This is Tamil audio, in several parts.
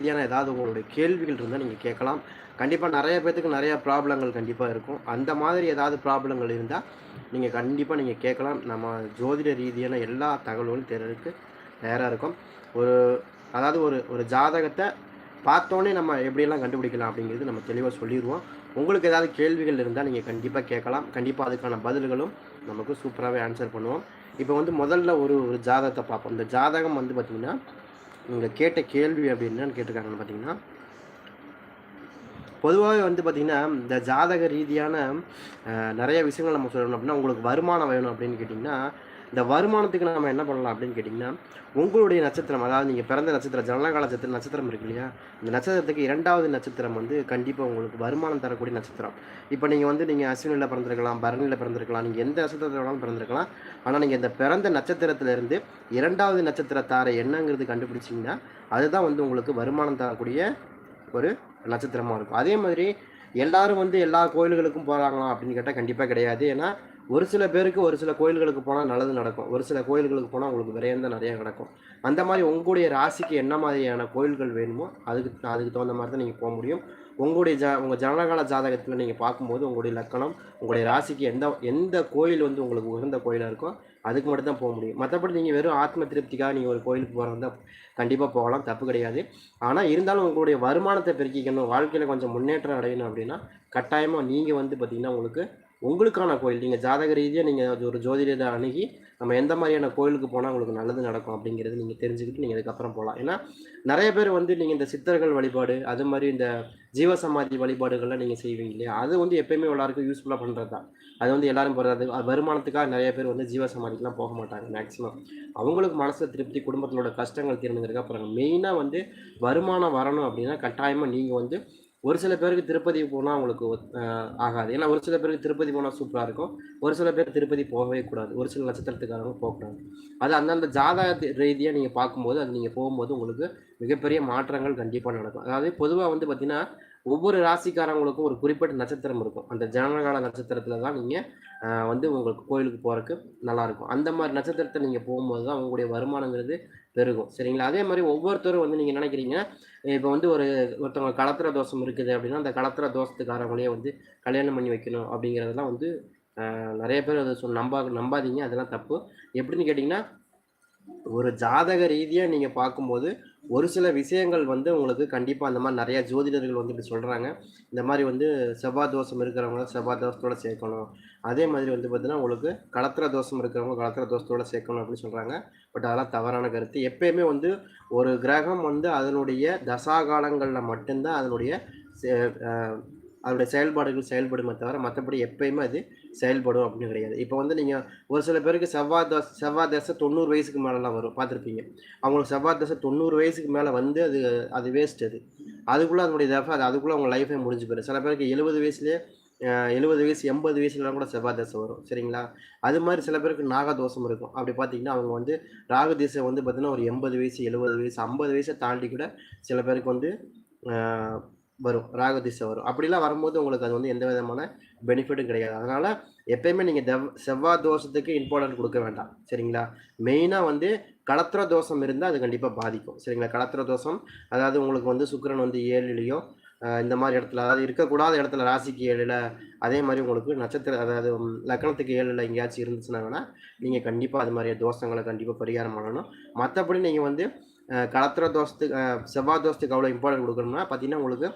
ரீதியான ஏதாவது உங்களுடைய கேள்விகள் இருந்தால் நீங்கள் கேட்கலாம். கண்டிப்பாக நிறைய பேர்த்துக்கு நிறைய ப்ராப்ளங்கள் கண்டிப்பாக இருக்கும். அந்த மாதிரி ஏதாவது ப்ராப்ளங்கள் இருந்தால் நீங்கள் கண்டிப்பாக நீங்கள் கேட்கலாம். நம்ம ஜோதிட ரீதியான எல்லா தகவல்களும் தெரியறதுக்கு தயாராக இருக்கும். ஒரு அதாவது ஒரு ஒரு ஜாதகத்தை பார்த்தோன்னே நம்ம எப்படியெல்லாம் கண்டுபிடிக்கலாம் அப்படிங்கிறது நம்ம தெளிவாக சொல்லிடுவோம் உங்களுக்கு ஏதாவது கேள்விகள் இருந்தால் நீங்கள் கண்டிப்பாக கேட்கலாம். கண்டிப்பாக அதுக்கான பதில்களும் நமக்கு சூப்பராகவே ஆன்சர் பண்ணுவோம். இப்போ வந்து முதல்ல ஒரு ஒரு ஜாதகத்தை பார்ப்போம். இந்த ஜாதகம் வந்து பார்த்திங்கன்னா உங்களை கேட்ட கேள்வி அப்படி என்னன்னு கேட்டிருக்காங்கன்னு பார்த்தீங்கன்னா பொதுவாகவே வந்து பார்த்திங்கன்னா இந்த ஜாதக ரீதியான நிறைய விஷயங்கள் நம்ம சொல்லணும் அப்படின்னா உங்களுக்கு வருமானம் வேணும் அப்படின்னு கேட்டிங்கன்னா இந்த வருமானத்துக்கு நம்ம என்ன பண்ணலாம் அப்படின்னு கேட்டிங்கன்னா உங்களுடைய நட்சத்திரம் அதாவது நீங்கள் பிறந்த நட்சத்திரம் ஜனநாயக நட்சத்திரம் நட்சத்திரம் இருக்கு இல்லையா? இந்த நட்சத்திரத்துக்கு இரண்டாவது நட்சத்திரம் வந்து கண்டிப்பாக உங்களுக்கு வருமானம் தரக்கூடிய நட்சத்திரம். இப்போ நீங்கள் வந்து நீங்கள் அஸ்வினியில் பிறந்திருக்கலாம் பரணியில் பிறந்திருக்கலாம் நீங்கள் எந்த நட்சத்திரத்தில் வேணாலும் பிறந்திருக்கலாம். ஆனால் நீங்கள் இந்த பிறந்த நட்சத்திரத்திலிருந்து இரண்டாவது நட்சத்திர தாரை என்னங்கிறது கண்டுபிடிச்சிங்கன்னா அதுதான் வந்து உங்களுக்கு வருமானம் தரக்கூடிய ஒரு நட்சத்திரமாக இருக்கும். அதே மாதிரி எல்லாரும் வந்து எல்லா கோயில்களுக்கும் போகிறாங்களா அப்படின்னு கேட்டால் கண்டிப்பாக கிடையாது. ஏன்னா ஒரு சில பேருக்கு ஒரு சில கோயில்களுக்கு போனால் நல்லது நடக்கும். ஒரு சில கோயில்களுக்கு போனால் உங்களுக்கு விரயம் தான் நிறையா நடக்கும். அந்த மாதிரி உங்களுடைய ராசிக்கு என்ன மாதிரியான கோயில்கள் வேணுமோ அதுக்கு அதுக்கு தகுந்த மாதிரி தான் நீங்கள் போக முடியும். உங்களுடைய ஜ உங்கள் ஜனகால ஜாதகத்தில் நீங்கள் பார்க்கும்போது உங்களுடைய லக்கணம் உங்களுடைய ராசிக்கு எந்த எந்த கோயில் வந்து உங்களுக்கு உகந்த கோயிலாக இருக்கோ அதுக்கு மட்டும் தான் போக முடியும். மற்றபடி நீங்கள் வெறும் ஆத்ம திருப்திக்காக நீங்கள் ஒரு கோயிலுக்கு போகிறதா கண்டிப்பாக போகலாம். தப்பு கிடையாது. ஆனால் இருந்தாலும் உங்களுடைய வருமானத்தை பெருக்கிக்கணும் வாழ்க்கையில் கொஞ்சம் முன்னேற்றம் அடையணும் அப்படின்னா கட்டாயமாக நீங்கள் வந்து பார்த்திங்கன்னா உங்களுக்கு உங்களுக்கான கோயில். நீங்கள் ஜாதக ரீதியாக நீங்கள் அது ஒரு ஜோதிடத்தை அணுகி நம்ம எந்த மாதிரியான கோயிலுக்கு போனால் உங்களுக்கு நல்லது நடக்கும் அப்படிங்கிறது நீங்கள் தெரிஞ்சுக்கிட்டு நீங்கள் இதுக்கப்புறம் போகலாம் ஏன்னா நிறைய பேர் வந்து நீங்கள் இந்த சித்தர்கள் வழிபாடு அது மாதிரி இந்த ஜீவசமாதி வழிபாடுகள்லாம் நீங்கள் செய்வீங்க இல்லையா? அது வந்து எப்பயுமே எல்லாருக்கும் யூஸ்ஃபுல்லாக பண்ணுறது தான் அது வந்து எல்லாரும் போகிறது அது வருமானத்துக்காக நிறைய பேர் வந்து ஜீவசமாதிக்கெலாம் போக மாட்டாங்க மேக்ஸிமம் அவங்களுக்கு மனசில் திருப்தி குடும்பத்தினோட கஷ்டங்கள் தீர்ந்துங்கிறதுக்கு அப்புறம் மெயினாக வந்து வருமானம் வரணும் அப்படின்னா கட்டாயமாக நீங்கள் வந்து ஒரு சில பேருக்கு திருப்பதி போனால் அவங்களுக்கு ஒத்- ஆகாது. ஏன்னா ஒரு சில பேருக்கு திருப்பதி போனால் சூப்பராக இருக்கும். ஒரு சில பேர் திருப்பதி போகவே கூடாது. ஒரு சில நட்சத்திரத்துக்காரங்க போகக்கூடாது அது அந்தந்த ஜாதக ரீதியாக நீங்கள் பார்க்கும்போது அது நீங்கள் போகும்போது உங்களுக்கு மிகப்பெரிய மாற்றங்கள் கண்டிப்பாக நடக்கும். அதாவது பொதுவாக வந்து பார்த்தீங்கன்னா ஒவ்வொரு ராசிக்காரங்களுக்கும் ஒரு குறிப்பிட்ட நட்சத்திரம் இருக்கும். அந்த ஜனகால நட்சத்திரத்தில் தான் நீங்கள் வந்து உங்களுக்கு கோயிலுக்கு போகிறதுக்கு நல்லாயிருக்கும் அந்த மாதிரி நட்சத்திரத்தை நீங்கள் போகும்போது தான் உங்களுடைய வருமானங்கிறது பெருகும். சரிங்களா? அதே மாதிரி ஒவ்வொருத்தரும் வந்து நீங்கள் நினைக்கிறீங்க? இப்போ வந்து ஒரு ஒருத்தவங்க கலத்திர தோஷம் இருக்குது அப்படின்னா அந்த கலத்திர தோஷத்துக்காரவங்களே வந்து கல்யாணம் பண்ணி வைக்கணும் அப்படிங்கிறதெல்லாம் வந்து நிறைய பேர் அதை சொல் நம்பா நம்பாதீங்க. அதெல்லாம் தப்பு. எப்படின்னு கேட்டிங்கன்னா ஒரு ஜாதக ரீதியாக நீங்கள் பார்க்கும்போது ஒரு சில விஷயங்கள் வந்து உங்களுக்கு கண்டிப்பாக அந்த மாதிரி நிறைய ஜோதிடர்கள் வந்து இப்படி சொல்கிறாங்க இந்த மாதிரி வந்து செவ்வாய் தோஷம் இருக்கிறவங்கள செவ்வாய் தோஷத்தோட சேர்க்கணும். அதே மாதிரி வந்து பார்த்தீங்கன்னா உங்களுக்கு கலத்திர தோஷம் இருக்கிறவங்க கலத்திர தோஷத்தோட சேர்க்கணும் அப்படின்னு சொல்கிறாங்க பட் அதெல்லாம் தவறான கருத்து. எப்பயுமே வந்து ஒரு கிரகம் வந்து அதனுடைய தசாகாலங்களில் மட்டும்தான் அதனுடைய செ- அதனுடைய செயல்பாடுகள் செயல்படுமே தவிர மற்றபடி எப்பயுமே அது செயல்படும் அப்படின்னு கிடையாது. இப்போ வந்து நீங்கள் ஒரு சில பேருக்கு செவ்வாய் தோசை செவ்வாய் தசை தொண்ணூறு வயசுக்கு மேலெலாம் வரும். பார்த்துருப்பீங்க. அவங்களுக்கு செவ்வாய் தசை தொண்ணூறு வயசுக்கு மேலே வந்து அது அது வேஸ்ட் அது. அதுக்குள்ளே அதனுடைய தஃபை அது அதுக்குள்ளே அவங்க லைஃபே முடிஞ்சு போயிடும். சில பேருக்கு எழுபது வயசுலேயே எழுபது வயசு எண்பது வயசுலாம் கூட செவ்வாய் தசை வரும். சரிங்களா? அது மாதிரி சில பேருக்கு நாகதோஷம் இருக்கும். அப்படி பார்த்தீங்கன்னா அவங்க வந்து ராகு திசை வந்து பார்த்தீங்கன்னா ஒரு எண்பது வயசு எழுபது வயசு ஐம்பது வயசை தாண்டி கூட சில பேருக்கு வந்து வரும் ராகு திசை வரும். அப்படிலாம் வரும்போது உங்களுக்கு அது வந்து எந்த விதமான பெனிஃபிட்டும் கிடையாது. அதனால் எப்பயுமே நீங்கள் தெவ் செவ்வாய் தோஷத்துக்கு இம்பார்ட்டன்ட் கொடுக்க வேண்டாம். சரிங்களா? மெயினாக வந்து களத்திர தோஷம் இருந்தால் அது கண்டிப்பாக பாதிக்கும். சரிங்களா? களத்திர தோஷம் அதாவது உங்களுக்கு வந்து சுக்கரன் வந்து ஏழுலேயோ இந்த மாதிரி இடத்துல அதாவது இருக்கக்கூடாத இடத்துல ராசிக்கு ஏழில் அதே மாதிரி உங்களுக்கு நட்சத்திர அதாவது லக்கணத்துக்கு லக்னத்துக்கு ஏழில் எங்கேயாச்சும் இருந்துச்சுன்னா வேணால் நீங்கள் கண்டிப்பாக அது மாதிரி தோஷங்களை கண்டிப்பாக பரிகாரம் பண்ணணும். மற்றபடி நீங்கள் வந்து ஆஹ் களத்திர தோஷத்துக்கு செவ்வாய் தோஷத்துக்கு அவ்வளோ இம்பார்ட்டன்ட் கொடுக்கணும்னா பார்த்தீங்கன்னா உங்களுக்கு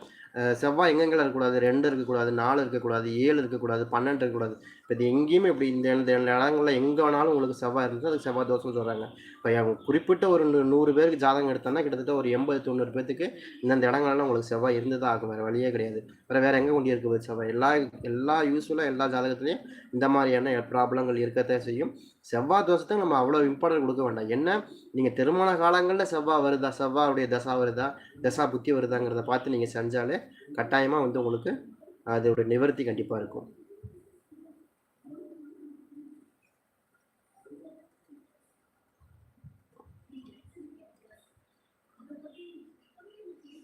செவ்வாய் எங்கெங்கெல்லாம் இருக்கக்கூடாது? ரெண்டு இருக்கக்கூடாது நாலு இருக்கக்கூடாது ஏழு இருக்கக்கூடாது பன்னெண்டு இருக்கக்கூடாது. இப்போ இது எங்கேயுமே இப்படி இந்த இடங்களில் எங்கே வேணாலும் உங்களுக்கு செவ்வாய் இருந்துச்சு அதுக்கு செவ்வாய் தோசைன்னு சொல்கிறாங்க இப்போ அவங்க குறிப்பிட்ட ஒரு நூறு பேருக்கு ஜாதகம் எடுத்தோம்னா கிட்டத்தட்ட ஒரு எண்பது தொண்ணூறு பேத்துக்கு இந்தந்த இடங்கள்லாம் உங்களுக்கு செவ்வாய் இருந்து தான் ஆகும். வேறு வழியே கிடையாது. வேறு வேறு எங்கே கொண்டு இருக்குது செவ்வாய்? எல்லா எல்லா யூஸ்ஃபுல்லாக எல்லா ஜாதகத்துலேயும் இந்த மாதிரியான ப்ராப்ளங்கள் இருக்கத்தான் செய்யும். செவ்வாய் தோசத்தை நம்ம அவ்வளோ இம்பார்ட்டன்ட் கொடுக்க வேண்டாம். என்ன? நீங்கள் திருமண காலங்களில் செவ்வாய் செவ்வா வருதா? செவ்வாவுடைய தசா வருதா? தசா புத்தி வருதாங்கிறத பார்த்து நீங்கள் செஞ்சாலே கட்டாயமாக வந்து உங்களுக்கு அதோட நிவர்த்தி கண்டிப்பாக இருக்கும்.